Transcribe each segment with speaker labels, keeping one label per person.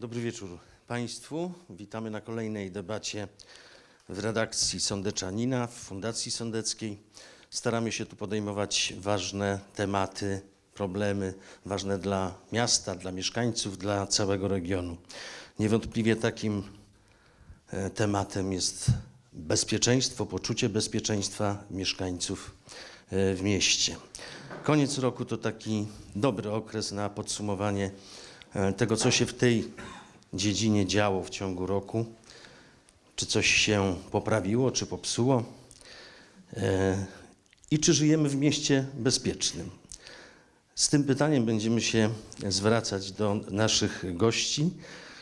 Speaker 1: Dobry wieczór Państwu. Witamy na kolejnej debacie w redakcji Sądeczanina, w Fundacji Sądeckiej. Staramy się tu podejmować ważne tematy, problemy ważne dla miasta, dla mieszkańców, dla całego regionu. Niewątpliwie takim e, tematem jest bezpieczeństwo, poczucie bezpieczeństwa mieszkańców e, w mieście. Koniec roku to taki dobry okres na podsumowanie e, tego, co się w tej dziedzinie działo w ciągu roku. Czy coś się poprawiło, czy popsuło? E, I czy żyjemy w mieście bezpiecznym? Z tym pytaniem będziemy się zwracać do naszych gości,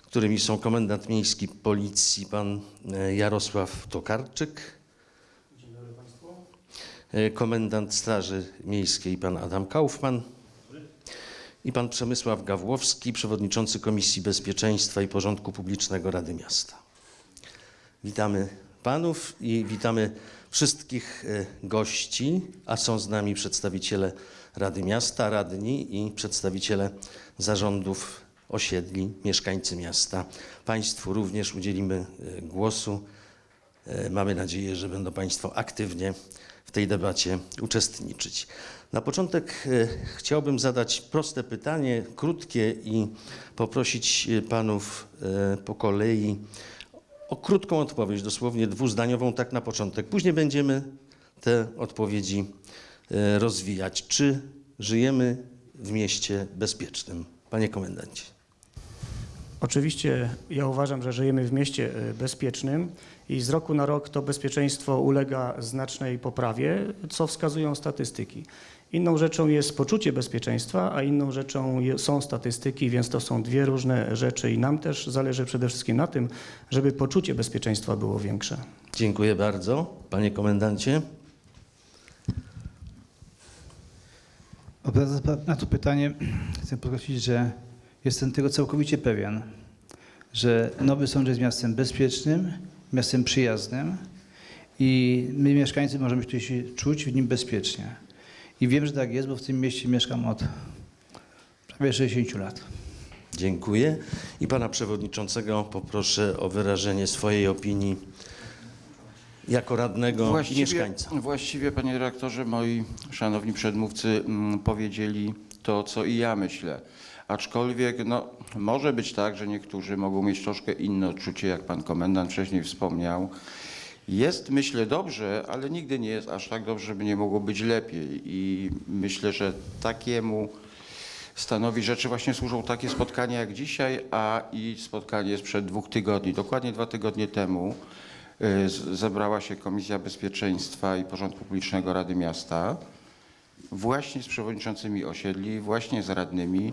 Speaker 1: którymi są komendant miejski policji pan e, Jarosław Tokarczyk, e, komendant Straży Miejskiej pan Adam Kaufman i pan Przemysław Gawłowski, przewodniczący Komisji Bezpieczeństwa i Porządku Publicznego Rady Miasta. Witamy panów i witamy wszystkich e, gości, a są z nami przedstawiciele Rady Miasta, radni i przedstawiciele zarządów osiedli, mieszkańcy miasta. Państwu również udzielimy e, głosu. E, Mamy nadzieję, że będą Państwo aktywnie w tej debacie uczestniczyć. Na początek e, chciałbym zadać proste pytanie, krótkie i poprosić e, Panów e, po kolei o krótką odpowiedź, dosłownie dwuzdaniową, tak na początek. Później będziemy te odpowiedzi rozwijać. Czy żyjemy w mieście bezpiecznym? Panie komendancie.
Speaker 2: Oczywiście ja uważam, że żyjemy w mieście bezpiecznym i z roku na rok to bezpieczeństwo ulega znacznej poprawie, co wskazują statystyki. Inną rzeczą jest poczucie bezpieczeństwa, a inną rzeczą są statystyki, więc to są dwie różne rzeczy i nam też zależy przede wszystkim na tym, żeby poczucie bezpieczeństwa było większe.
Speaker 1: Dziękuję bardzo. Panie komendancie.
Speaker 3: Odpowiadając na to pytanie, chcę podkreślić, że jestem tego całkowicie pewien, że Nowy Sącz jest miastem bezpiecznym, miastem przyjaznym i my mieszkańcy możemy tutaj się czuć w nim bezpiecznie. I wiem, że tak jest, bo w tym mieście mieszkam od prawie 60 lat.
Speaker 1: Dziękuję. I pana przewodniczącego poproszę o wyrażenie swojej opinii jako radnego i mieszkańca.
Speaker 4: Właściwie, panie dyrektorze, moi szanowni przedmówcy mm, powiedzieli to, co i ja myślę. Aczkolwiek no, może być tak, że niektórzy mogą mieć troszkę inne odczucie, jak pan komendant wcześniej wspomniał. Jest, myślę, dobrze, ale nigdy nie jest aż tak dobrze, żeby nie mogło być lepiej. I myślę, że takiemu stanowi rzeczy właśnie służą takie spotkania jak dzisiaj, a i spotkanie sprzed dwóch tygodni. Dokładnie dwa tygodnie temu y, zebrała się Komisja Bezpieczeństwa i Porządku Publicznego Rady Miasta właśnie z przewodniczącymi osiedli, właśnie z radnymi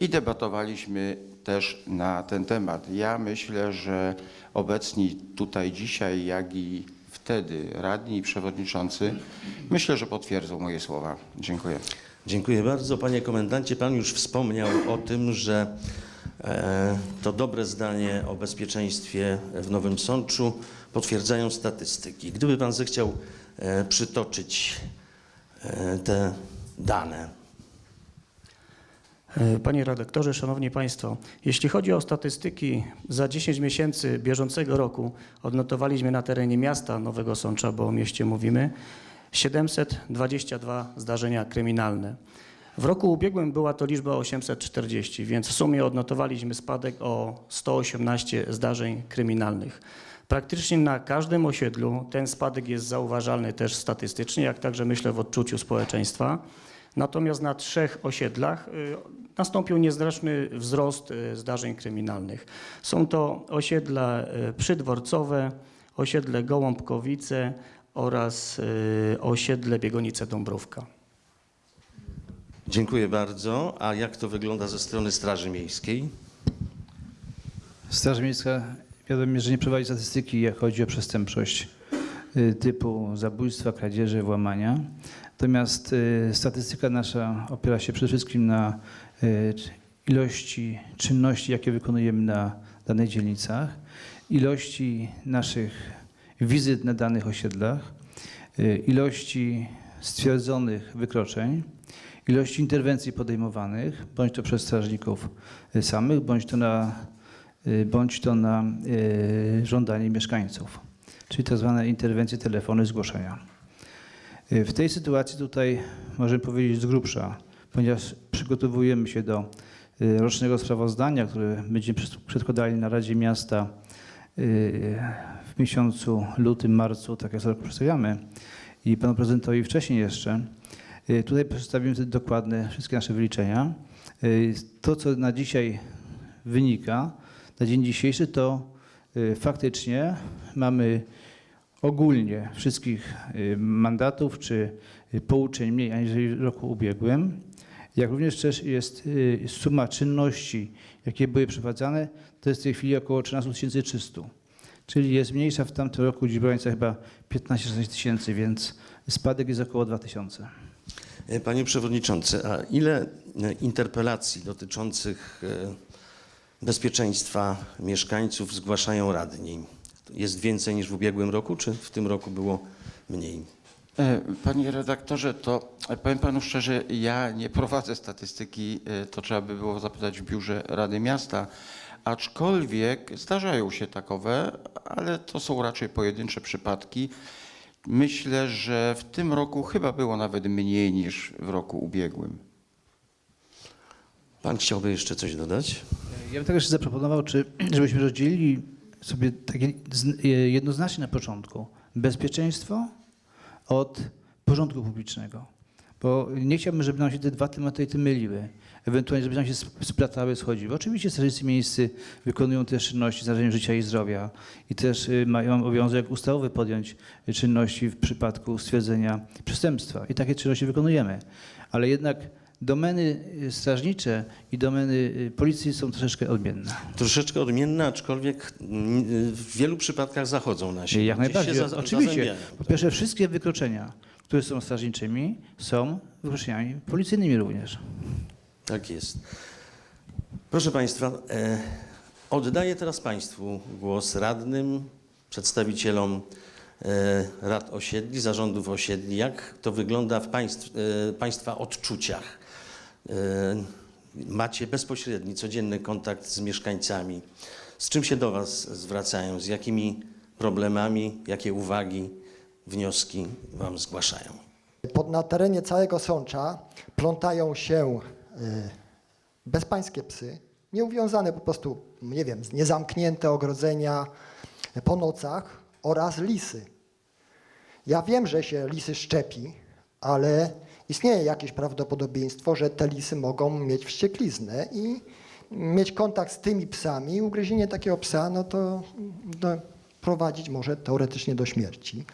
Speaker 4: i debatowaliśmy też na ten temat. Ja myślę, że obecni tutaj dzisiaj, jak i wtedy radni i przewodniczący, myślę, że potwierdzą moje słowa. Dziękuję.
Speaker 1: Dziękuję bardzo. Panie komendancie, pan już wspomniał o tym, że e, to dobre zdanie o bezpieczeństwie w Nowym Sączu potwierdzają statystyki. Gdyby pan zechciał e, przytoczyć e, te dane.
Speaker 2: E, Panie redaktorze, szanowni państwo, jeśli chodzi o statystyki za 10 miesięcy bieżącego roku odnotowaliśmy na terenie miasta Nowego Sącza, bo o mieście mówimy, 722 zdarzenia kryminalne. W roku ubiegłym była to liczba 840, więc w sumie odnotowaliśmy spadek o 118 zdarzeń kryminalnych. Praktycznie na każdym osiedlu ten spadek jest zauważalny też statystycznie, jak także myślę w odczuciu społeczeństwa. Natomiast na trzech osiedlach y, nastąpił niezręczny wzrost y, zdarzeń kryminalnych. Są to osiedla y, przydworcowe, osiedle Gołąbkowice oraz osiedle Biegonice Dąbrówka.
Speaker 1: Dziękuję bardzo. A jak to wygląda ze strony Straży Miejskiej?
Speaker 3: Straż Miejska wiadomo, że nie prowadzi statystyki, jak chodzi o przestępczość typu zabójstwa, kradzieży, włamania. Natomiast y, statystyka nasza opiera się przede wszystkim na y, ilości czynności, jakie wykonujemy na danych dzielnicach, ilości naszych wizyt na danych osiedlach, y, ilości stwierdzonych wykroczeń, ilości interwencji podejmowanych, bądź to przez strażników y, samych, bądź to na y, bądź to na y, żądanie mieszkańców, czyli tak zwane interwencje telefony zgłoszenia. Y, W tej sytuacji tutaj możemy powiedzieć z grubsza, ponieważ przygotowujemy się do y, rocznego sprawozdania, które będziemy przed- przedkładali na Radzie Miasta y, w miesiącu lutym, marcu, tak jak sobie przedstawiamy i panu prezydentowi wcześniej jeszcze. Tutaj przedstawimy dokładne wszystkie nasze wyliczenia. To, co na dzisiaj wynika, na dzień dzisiejszy, to faktycznie mamy ogólnie wszystkich y, mandatów czy y, pouczeń mniej aniżeli w roku ubiegłym, jak również też jest y, suma czynności, jakie były przeprowadzane, to jest w tej chwili około 13 300. Czyli jest mniejsza w tamtym roku liczba chyba 15-16 tysięcy, więc spadek jest około 2000.
Speaker 1: E, Panie Przewodniczący, a ile e, interpelacji dotyczących e, bezpieczeństwa mieszkańców zgłaszają radni? Jest więcej niż w ubiegłym roku, czy w tym roku było mniej?
Speaker 4: E, Panie redaktorze, to powiem panu szczerze, ja nie prowadzę statystyki, e, to trzeba by było zapytać w biurze Rady Miasta, aczkolwiek zdarzają się takowe, ale to są raczej pojedyncze przypadki. Myślę, że w tym roku chyba było nawet mniej niż w roku ubiegłym.
Speaker 1: Pan chciałby jeszcze coś dodać?
Speaker 3: Ja bym także zaproponował, czy, żebyśmy rozdzielili sobie takie jednoznacznie na początku bezpieczeństwo od porządku publicznego. Bo nie chciałbym, żeby nam się te dwa tematy te myliły. Ewentualnie, żeby nam się sp- splatały, schodziły. Oczywiście strażnicy miejscy wykonują też czynności z narażeniem życia i zdrowia i też y, mają obowiązek ustawowy podjąć czynności w przypadku stwierdzenia przestępstwa. I takie czynności wykonujemy. Ale jednak domeny y, strażnicze i domeny y, policji są troszeczkę odmienne.
Speaker 1: Troszeczkę odmienne, aczkolwiek mm, w wielu przypadkach zachodzą na siebie.
Speaker 3: Jak
Speaker 1: Gdzieś
Speaker 3: najbardziej.
Speaker 1: się za-
Speaker 3: Oczywiście. Po pierwsze, wszystkie wykroczenia, które są strażniczymi, są wykroczeniami policyjnymi również.
Speaker 1: Tak jest. Proszę Państwa, e, oddaję teraz Państwu głos radnym, przedstawicielom e, rad osiedli, zarządów osiedli. Jak to wygląda w państw, e, Państwa odczuciach? E, macie bezpośredni, codzienny kontakt z mieszkańcami. Z czym się do Was zwracają? Z jakimi problemami, jakie uwagi, wnioski Wam zgłaszają?
Speaker 5: Pod, na terenie całego Sącza plątają się y, bezpańskie psy, nieuwiązane po prostu, nie wiem, niezamknięte ogrodzenia po nocach oraz lisy. Ja wiem, że się lisy szczepi, ale istnieje jakieś prawdopodobieństwo, że te lisy mogą mieć wściekliznę i mieć kontakt z tymi psami. Ugryzienie takiego psa, no to no, prowadzić może teoretycznie do śmierci.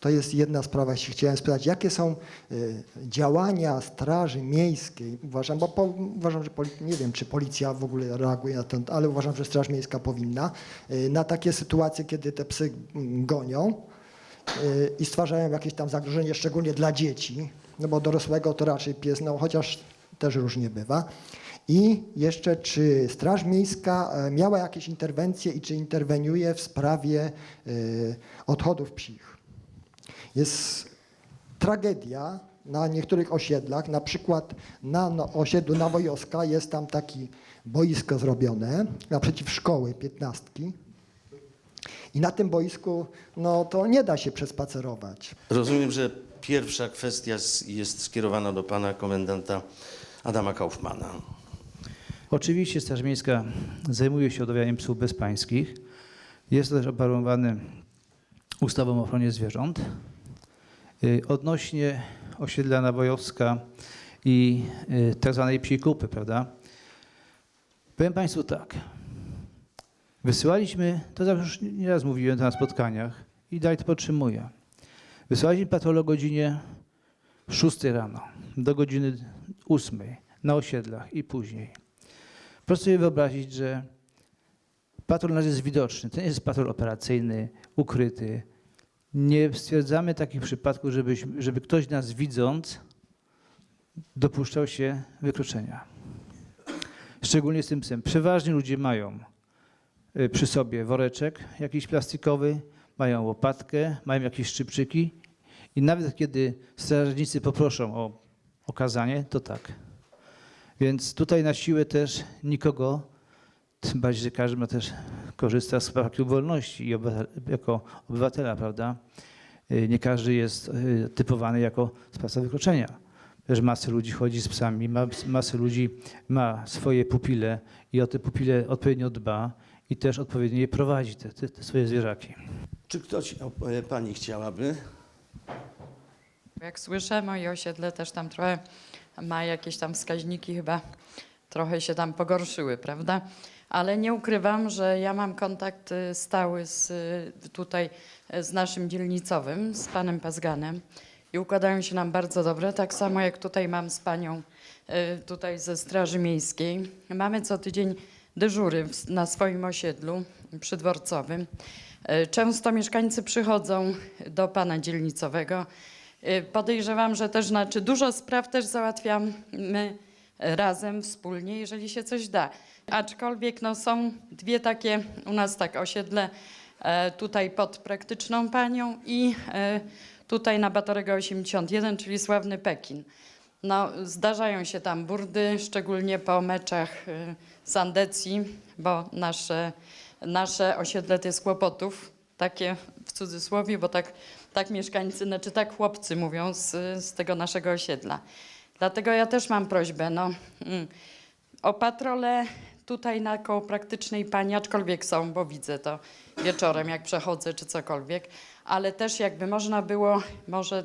Speaker 5: To jest jedna sprawa, jeśli chciałem spytać, jakie są y, działania Straży Miejskiej, uważam, bo po, uważam, że poli, nie wiem, czy policja w ogóle reaguje na to, ale uważam, że Straż Miejska powinna, y, na takie sytuacje, kiedy te psy mm, gonią i stwarzają jakieś tam zagrożenie, szczególnie dla dzieci, no bo dorosłego to raczej pies, no chociaż też różnie bywa. I jeszcze, czy Straż Miejska e, miała jakieś interwencje i czy interweniuje w sprawie y, odchodów psich? Jest tragedia na niektórych osiedlach, na przykład na no, osiedlu Nawojowska jest tam taki boisko zrobione naprzeciw szkoły piętnastki i na tym boisku no, to nie da się przespacerować.
Speaker 1: Rozumiem, że pierwsza kwestia jest skierowana do pana komendanta Adama Kaufmana.
Speaker 3: Oczywiście Straż Miejska zajmuje się odawianiem psów bezpańskich. Jest to też obwarowane ustawą o ochronie zwierząt. Y, Odnośnie osiedla Nawojowska i y, tak zwanej psiej kupy, prawda? Powiem Państwu tak. Wysyłaliśmy, to już nieraz mówiłem to na spotkaniach i dalej to podtrzymuję. Wysyłaliśmy patrol o godzinie 6 rano do godziny 8 na osiedlach i później. Proszę sobie wyobrazić, że patrol nasz jest widoczny. To nie jest patrol operacyjny, ukryty. Nie stwierdzamy takich przypadków, żeby, żeby ktoś nas widząc dopuszczał się wykroczenia. Szczególnie z tym psem. Przeważnie ludzie mają przy sobie woreczek jakiś plastikowy, mają łopatkę, mają jakieś szczypczyki i nawet kiedy strażnicy poproszą o okazanie, to tak. Więc tutaj na siłę też nikogo tym bardziej, że każdy ma też korzysta z prawa wolności i jako obywatela, prawda? Y, Nie każdy jest y, typowany jako sprawca wykroczenia. Też masy ludzi chodzi z psami, ma, masy ludzi ma swoje pupile i o te pupile odpowiednio dba i też odpowiednio je prowadzi, te, te, te swoje zwierzaki.
Speaker 1: Czy ktoś, o, e, pani chciałaby?
Speaker 6: Jak słyszę, moje osiedle też tam trochę ma jakieś tam wskaźniki chyba trochę się tam pogorszyły, prawda? Ale nie ukrywam, że ja mam kontakt y, stały z, y, tutaj y, z naszym dzielnicowym, z panem Pazganem i układają się nam bardzo dobrze, tak samo jak tutaj mam z panią tutaj ze Straży Miejskiej. Mamy co tydzień dyżury na swoim osiedlu przydworcowym. Y, Często mieszkańcy przychodzą do pana dzielnicowego. Y, Podejrzewam, że też znaczy dużo spraw też załatwiamy razem, wspólnie, jeżeli się coś da. Aczkolwiek no, są dwie takie u nas tak osiedle e, tutaj pod praktyczną panią i e, tutaj na Batorego 81, czyli sławny Pekin. No, zdarzają się tam burdy, szczególnie po meczach y, z Andecji, bo nasze, nasze osiedle to jest kłopotów, takie w cudzysłowie, bo tak, tak mieszkańcy, znaczy tak chłopcy mówią z, z tego naszego osiedla. Dlatego ja też mam prośbę, no, mm, o patrole tutaj na koło praktycznej pani, aczkolwiek są, bo widzę to wieczorem, jak przechodzę czy cokolwiek, ale też jakby można było, może,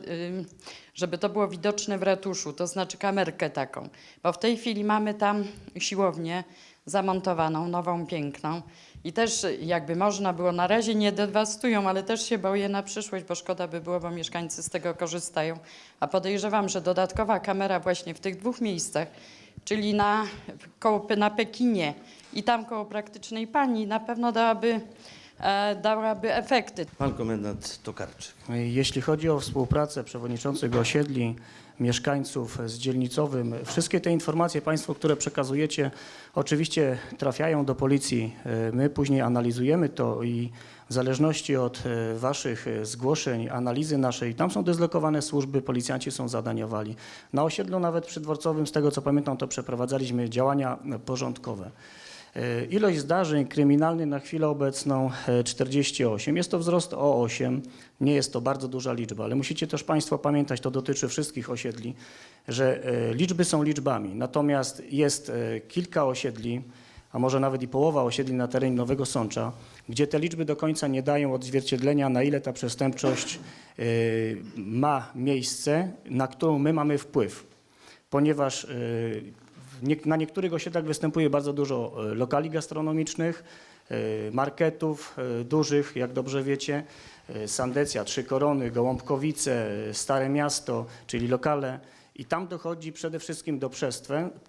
Speaker 6: żeby to było widoczne w ratuszu, to znaczy kamerkę taką, bo w tej chwili mamy tam siłownię zamontowaną, nową, piękną i też jakby można było, na razie nie dewastują, ale też się boję na przyszłość, bo szkoda by było, bo mieszkańcy z tego korzystają, a podejrzewam, że dodatkowa kamera właśnie w tych dwóch miejscach, czyli na, koło, na Pekinie i tam koło praktycznej pani na pewno dałaby, e, dałaby efekty.
Speaker 1: Pan komendant Tokarczyk.
Speaker 2: Jeśli chodzi o współpracę przewodniczących osiedli, mieszkańców z dzielnicowym, wszystkie te informacje Państwo, które przekazujecie, oczywiście trafiają do policji. E, My później analizujemy to i w zależności od e, Waszych zgłoszeń, analizy naszej, tam są dezlokowane służby, policjanci są zadaniowali. Na osiedlu nawet przydworcowym, z tego co pamiętam, to przeprowadzaliśmy działania porządkowe. E, Ilość zdarzeń kryminalnych na chwilę obecną e, 48. Jest to wzrost o 8. Nie jest to bardzo duża liczba, ale musicie też Państwo pamiętać, to dotyczy wszystkich osiedli, że e, liczby są liczbami. Natomiast jest e, kilka osiedli, a może nawet i połowa osiedli na terenie Nowego Sącza, gdzie te liczby do końca nie dają odzwierciedlenia, na ile ta przestępczość e, ma miejsce, na którą my mamy wpływ ponieważ na niektórych osiedlach występuje bardzo dużo y, lokali gastronomicznych, y, marketów y, dużych, jak dobrze wiecie, Sandecja, Trzy Korony, Gołąbkowice, Stare Miasto, czyli lokale. I tam dochodzi przede wszystkim do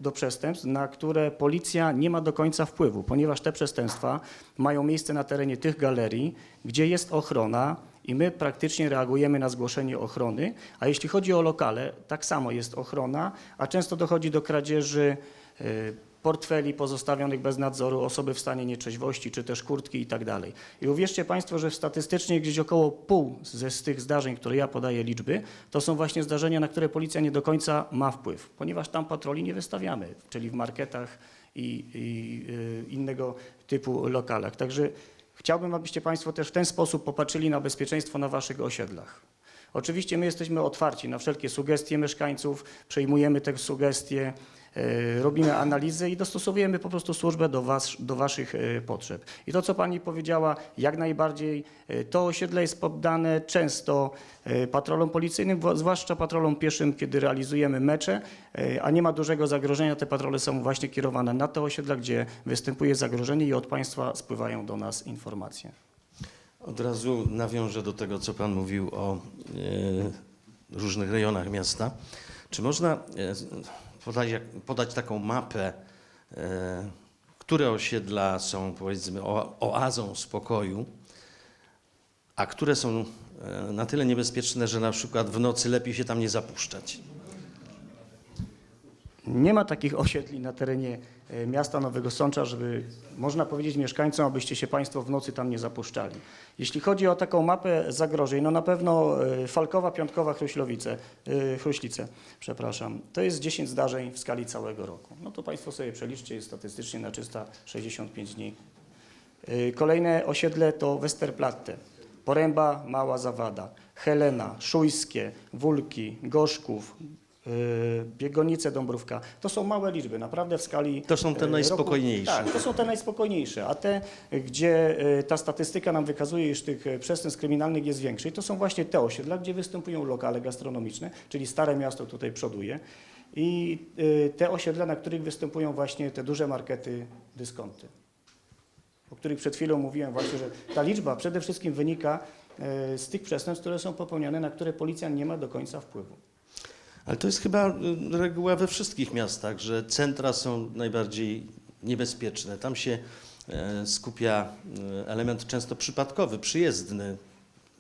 Speaker 2: do przestępstw, na które policja nie ma do końca wpływu, ponieważ te przestępstwa mają miejsce na terenie tych galerii, gdzie jest ochrona, i my praktycznie reagujemy na zgłoszenie ochrony, a jeśli chodzi o lokale, tak samo jest ochrona, a często dochodzi do kradzieży y, portfeli pozostawionych bez nadzoru, osoby w stanie nieczeźwości, czy też kurtki i tak dalej. I uwierzcie Państwo, że statystycznie gdzieś około pół ze z tych zdarzeń, które ja podaję liczby, to są właśnie zdarzenia, na które policja nie do końca ma wpływ, ponieważ tam patroli nie wystawiamy, czyli w marketach i, i y, innego typu lokalach. Także Chciałbym, abyście Państwo też w ten sposób popatrzyli na bezpieczeństwo na Waszych osiedlach. Oczywiście my jesteśmy otwarci na wszelkie sugestie mieszkańców, przejmujemy te sugestie, robimy analizy i dostosowujemy po prostu służbę do, was, do Waszych e, potrzeb. I to, co Pani powiedziała, jak najbardziej e, to osiedle jest poddane często e, patrolom policyjnym, zwłaszcza patrolom pieszym, kiedy realizujemy mecze, e, a nie ma dużego zagrożenia. Te patrole są właśnie kierowane na te osiedla, gdzie występuje zagrożenie i od Państwa spływają do nas informacje.
Speaker 1: Od razu nawiążę do tego, co Pan mówił o e, różnych rejonach miasta. Czy można e, podać, podać taką mapę, e, które osiedla są powiedzmy oazą spokoju, a które są e, na tyle niebezpieczne, że na przykład w nocy lepiej się tam nie zapuszczać?
Speaker 2: Nie ma takich osiedli na terenie e, miasta Nowego Sącza, żeby można powiedzieć mieszkańcom, abyście się Państwo w nocy tam nie zapuszczali. Jeśli chodzi o taką mapę zagrożeń, no na pewno e, Falkowa, Piątkowa, Chruślowice, e, Chruślice, przepraszam, to jest 10 zdarzeń w skali całego roku. No to Państwo sobie przeliczcie statystycznie na 365 dni. Kolejne osiedle to Westerplatte, Poręba, Mała Zawada, Helena, Szujskie, Wólki, Gorzków, Biegonice, Dąbrówka. To są małe liczby, naprawdę w skali
Speaker 1: To są te
Speaker 2: roku-
Speaker 1: najspokojniejsze.
Speaker 2: Tak, to są te najspokojniejsze, a te, gdzie yy, ta statystyka nam wykazuje, iż tych przestępstw kryminalnych jest większej, to są właśnie te osiedla, gdzie występują lokale gastronomiczne, czyli Stare Miasto tutaj przoduje i te osiedla, na których występują właśnie te duże markety, dyskonty o których przed chwilą mówiłem właśnie, że ta liczba przede wszystkim wynika z tych przestępstw, które są popełniane, na które policja nie ma do końca wpływu.
Speaker 1: Ale to jest chyba y, reguła we wszystkich miastach, że centra są najbardziej niebezpieczne. Tam się e, skupia e, element często przypadkowy, przyjezdny,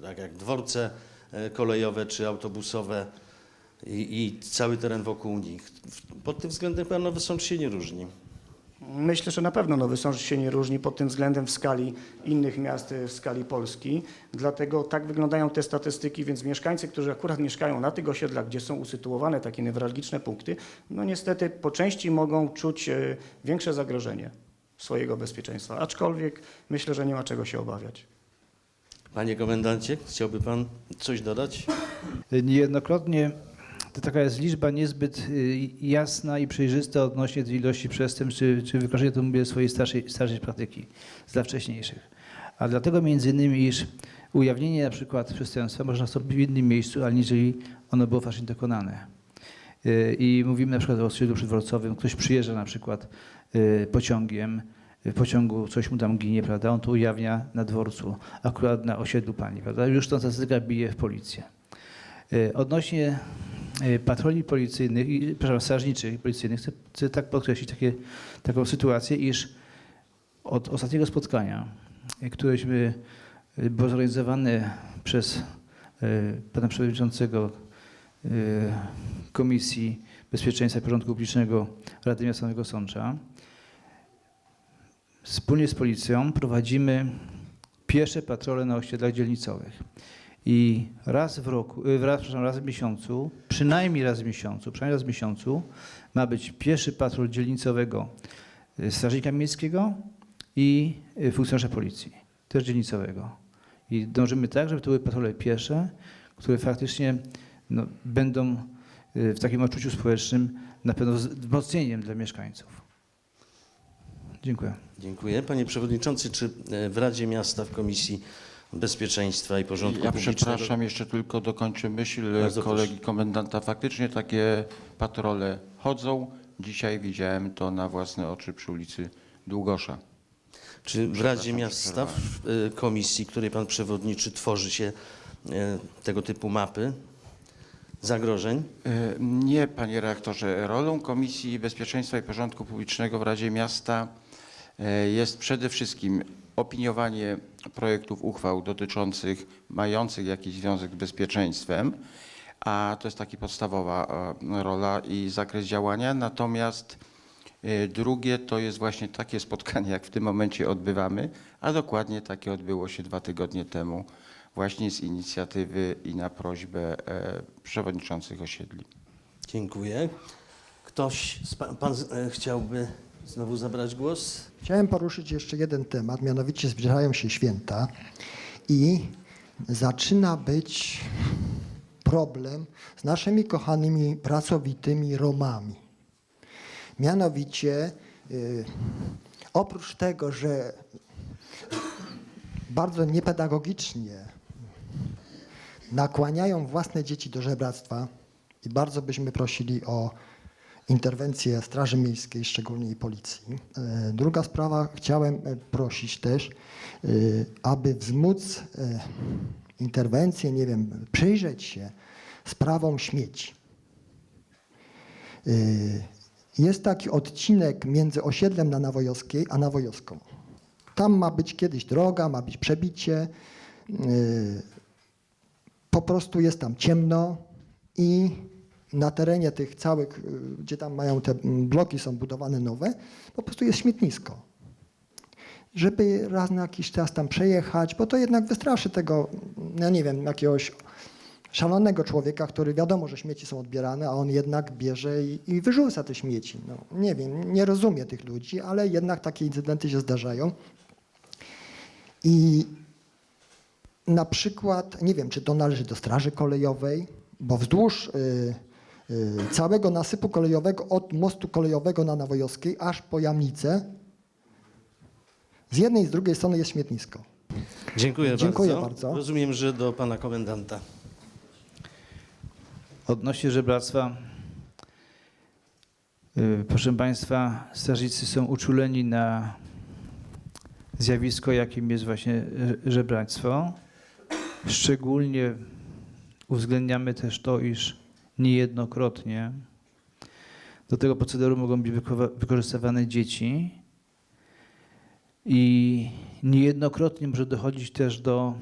Speaker 1: tak jak dworce e, kolejowe czy autobusowe i, i cały teren wokół nich. Pod tym względem Nowy Sącz się nie różni.
Speaker 2: Myślę, że na pewno Nowy Sącz się nie różni pod tym względem w skali innych miast, e, w skali Polski. Dlatego tak wyglądają te statystyki, więc mieszkańcy, którzy akurat mieszkają na tych osiedlach, gdzie są usytuowane takie newralgiczne punkty, no niestety po części mogą czuć e, większe zagrożenie swojego bezpieczeństwa. Aczkolwiek myślę, że nie ma czego się obawiać.
Speaker 1: Panie komendancie, chciałby pan coś dodać?
Speaker 3: Niejednokrotnie to taka jest liczba niezbyt y, jasna i przejrzysta odnośnie tej ilości przestępstw, czy, czy wykazuje to mówię swojej starszej, starszej praktyki z lat wcześniejszych. A dlatego między innymi, iż ujawnienie na przykład przestępstwa można nastąpić w innym miejscu, aniżeli ono było faktycznie dokonane. Y, I mówimy na przykład o osiedlu przydworcowym, ktoś przyjeżdża na przykład y, pociągiem, w pociągu coś mu tam ginie, prawda? On to ujawnia na dworcu, akurat na osiedlu pani, prawda? Już ta statystyka bije w policję. Odnośnie patroli policyjnych, i, przepraszam, strażniczych i policyjnych, chcę, chcę tak podkreślić takie, taką sytuację, iż od ostatniego spotkania, y, któreśmy y, było zorganizowane przez pana przewodniczącego Komisji Bezpieczeństwa i Porządku Publicznego Rady Miasta Nowego Sącza, wspólnie z policją prowadzimy piesze patrole na osiedlach dzielnicowych. I raz w roku, y, raz, przepraszam, raz w miesiącu, przynajmniej raz w miesiącu, przynajmniej raz w miesiącu ma być pieszy patrol dzielnicowego y, strażnika miejskiego i y, funkcjonariusza policji, też dzielnicowego. I dążymy tak, żeby to były patrole piesze, które faktycznie no, będą w takim odczuciu społecznym na pewno wzmocnieniem dla mieszkańców. Dziękuję.
Speaker 1: Dziękuję. Panie Przewodniczący, czy w Radzie Miasta w Komisji Bezpieczeństwa i Porządku
Speaker 4: Ja
Speaker 1: Publicznego...
Speaker 4: przepraszam, jeszcze tylko dokończę myśl
Speaker 1: Bardzo
Speaker 4: kolegi komendanta. Faktycznie takie patrole chodzą. Dzisiaj widziałem to na własne oczy przy ulicy Długosza.
Speaker 1: Czy w Radzie Miasta, w e, komisji, której pan przewodniczy, tworzy się e, tego typu mapy zagrożeń?
Speaker 4: E, Nie, panie reaktorze. Rolą Komisji Bezpieczeństwa i Porządku Publicznego w Radzie Miasta e, jest przede wszystkim opiniowanie projektów uchwał dotyczących, mających jakiś związek z bezpieczeństwem, a to jest taka podstawowa e, rola i zakres działania. Natomiast e, drugie to jest właśnie takie spotkanie, jak w tym momencie odbywamy, a dokładnie takie odbyło się dwa tygodnie temu właśnie z inicjatywy i na prośbę e, przewodniczących osiedli.
Speaker 1: Dziękuję. Ktoś, pan e, chciałby znowu zabrać głos?
Speaker 5: Chciałem poruszyć jeszcze jeden temat, mianowicie zbliżają się święta i zaczyna być problem z naszymi kochanymi, pracowitymi Romami. Mianowicie, y, oprócz tego, że bardzo niepedagogicznie nakłaniają własne dzieci do żebractwa i bardzo byśmy prosili o interwencję Straży Miejskiej, szczególnie i policji. E, Druga sprawa, chciałem e, prosić też, e, aby wzmóc interwencję, nie wiem, przyjrzeć się sprawom śmieci. Jest taki odcinek między osiedlem na Nawojowskiej a Nawojowską. Tam ma być kiedyś droga, ma być przebicie. Po prostu jest tam ciemno i na terenie tych całych, y, gdzie tam mają te mm, bloki, są budowane nowe, po prostu jest śmietnisko. Żeby raz na jakiś czas tam przejechać, bo to jednak wystraszy tego, no nie wiem, jakiegoś szalonego człowieka, który wiadomo, że śmieci są odbierane, a on jednak bierze i, i wyrzuca te śmieci. No, nie wiem, nie rozumie tych ludzi, ale jednak takie incydenty się zdarzają. I na przykład, nie wiem, czy to należy do Straży Kolejowej, bo wzdłuż y, y, całego nasypu kolejowego, od mostu kolejowego na Nawojowskiej, aż po Jamnicę, z jednej i z drugiej strony jest śmietnisko.
Speaker 1: Dziękuję,
Speaker 5: Dziękuję
Speaker 1: bardzo.
Speaker 5: bardzo.
Speaker 1: Rozumiem, że do pana komendanta.
Speaker 3: Odnośnie żebractwa, y, proszę Państwa, strażnicy są uczuleni na zjawisko, jakim jest właśnie y, żebractwo. Szczególnie uwzględniamy też to, iż niejednokrotnie. Do tego procederu mogą być wykorzystywane dzieci. I niejednokrotnie może dochodzić też do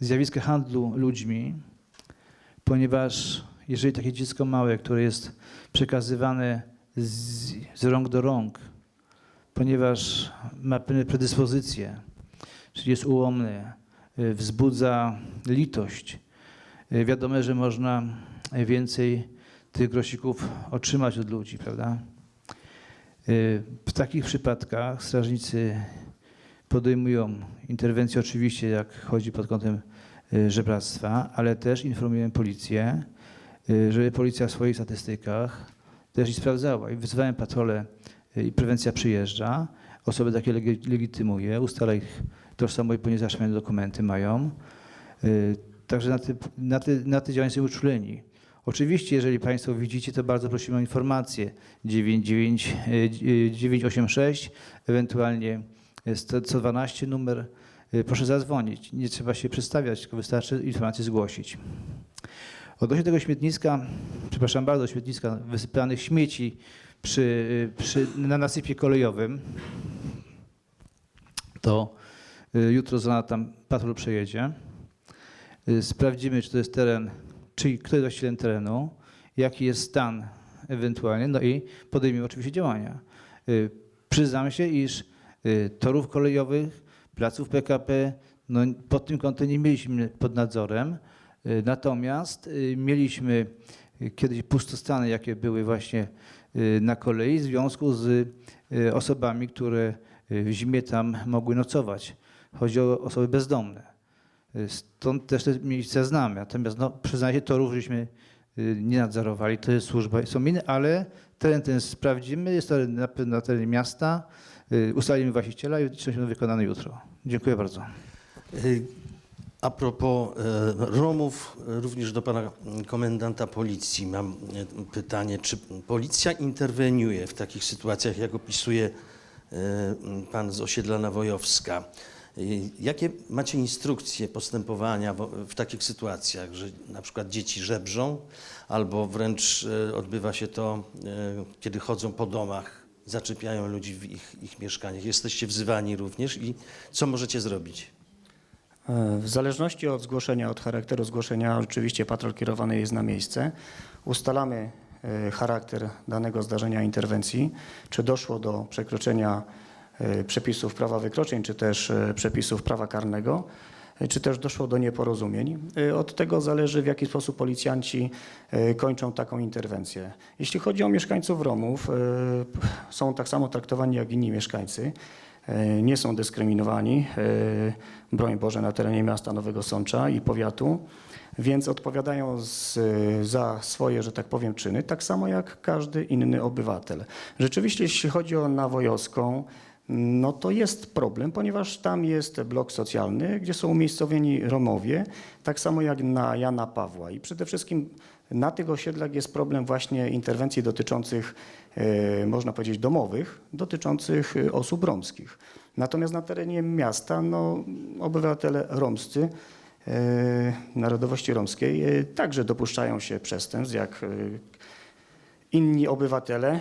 Speaker 3: zjawiska handlu ludźmi, ponieważ jeżeli takie dziecko małe, które jest przekazywane z, z rąk do rąk, ponieważ ma pewne predyspozycje, czyli jest ułomny, y, wzbudza litość, wiadomo, że można więcej tych grosików otrzymać od ludzi, prawda? Y, W takich przypadkach strażnicy podejmują interwencję oczywiście, jak chodzi pod kątem y, żebractwa, ale też informuję policję, y, żeby policja w swoich statystykach też i sprawdzała. I wyzwałem patrole y, i prewencja przyjeżdża, osoby takie legi- legitymuje, ustala ich tożsamość, zawsze mają dokumenty mają. Także na te, na, te, na te działania są uczuleni. Oczywiście, jeżeli Państwo widzicie, to bardzo prosimy o informację 99, y, 986, ewentualnie 100 112 numer. Y, Proszę zadzwonić. Nie trzeba się przedstawiać, tylko wystarczy informację zgłosić. Odnośnie tego śmietniska, przepraszam bardzo, śmietniska wysypanych śmieci przy, y, przy, na nasypie kolejowym, to jutro z rana tam patrol przejedzie. Y, Sprawdzimy, czy to jest teren, czy kto jest właścicielem terenu, jaki jest stan ewentualnie, no i podejmiemy oczywiście działania. Y, Przyznam się, iż y, torów kolejowych, placów PKP, no pod tym kątem nie mieliśmy pod nadzorem, natomiast mieliśmy kiedyś pustostany, jakie były właśnie na kolei w związku z osobami, które w zimie tam mogły nocować. Chodzi o osoby bezdomne. Y, Stąd też te miejsca znamy. Natomiast no, przyznaję się, torów żeśmy y, nie nadzorowali, to jest służba, inne, ale teren ten sprawdzimy, jest to na na terenie miasta, y, ustalimy właściciela i czynność będą wykonane jutro. Dziękuję bardzo.
Speaker 1: A propos Romów, również do pana komendanta policji mam pytanie, czy policja interweniuje w takich sytuacjach, jak opisuje pan z osiedla Nawojowska? Y, Jakie macie instrukcje postępowania w takich sytuacjach, że na przykład dzieci żebrzą, albo wręcz e, odbywa się to, e, kiedy chodzą po domach, zaczepiają ludzi w ich, ich mieszkaniach? Jesteście wzywani również i co możecie zrobić?
Speaker 2: E, W zależności od zgłoszenia, od charakteru zgłoszenia, oczywiście patrol kierowany jest na miejsce. Ustalamy e, charakter danego zdarzenia interwencji, czy doszło do przekroczenia przepisów prawa wykroczeń, czy też e, przepisów prawa karnego, e, czy też doszło do nieporozumień. Od tego zależy, w jaki sposób policjanci kończą taką interwencję. Jeśli chodzi o mieszkańców Romów, są tak samo traktowani jak inni mieszkańcy. Nie są dyskryminowani, broń Boże, na terenie miasta Nowego Sącza i powiatu, więc odpowiadają z, za swoje, że tak powiem, czyny, tak samo jak każdy inny obywatel. Rzeczywiście, jeśli chodzi o Nawojowską, no to jest problem, ponieważ tam jest blok socjalny, gdzie są umiejscowieni Romowie, tak samo jak na Jana Pawła. I przede wszystkim na tych osiedlach jest problem właśnie interwencji dotyczących, e, można powiedzieć, domowych, dotyczących e, osób romskich. Natomiast na terenie miasta no, obywatele romscy, e, narodowości romskiej, także dopuszczają się przestępstw, jak inni obywatele.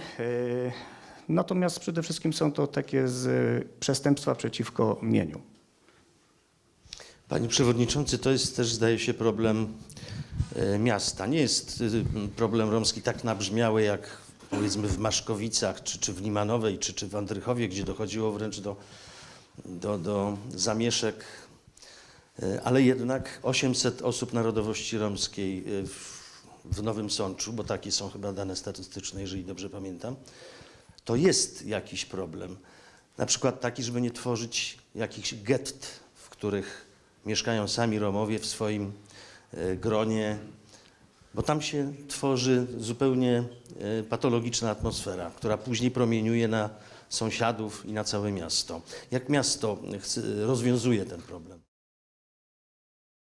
Speaker 2: Natomiast przede wszystkim są to takie z przestępstwa przeciwko mieniu.
Speaker 1: Panie Przewodniczący, to jest też, zdaje się, problem e, miasta. Nie jest y, problem romski tak nabrzmiały jak powiedzmy w Maszkowicach, czy, czy w Limanowej, czy, czy w Andrychowie, gdzie dochodziło wręcz do, do, do zamieszek, E, ale jednak 800 osób narodowości romskiej e, w, w Nowym Sączu, bo takie są chyba dane statystyczne, jeżeli dobrze pamiętam, to jest jakiś problem. Na przykład taki, żeby nie tworzyć jakichś gett, w których mieszkają sami Romowie w swoim e, gronie, bo tam się tworzy zupełnie e, patologiczna atmosfera, która później promieniuje na sąsiadów i na całe miasto. Jak miasto rozwiązuje ten problem?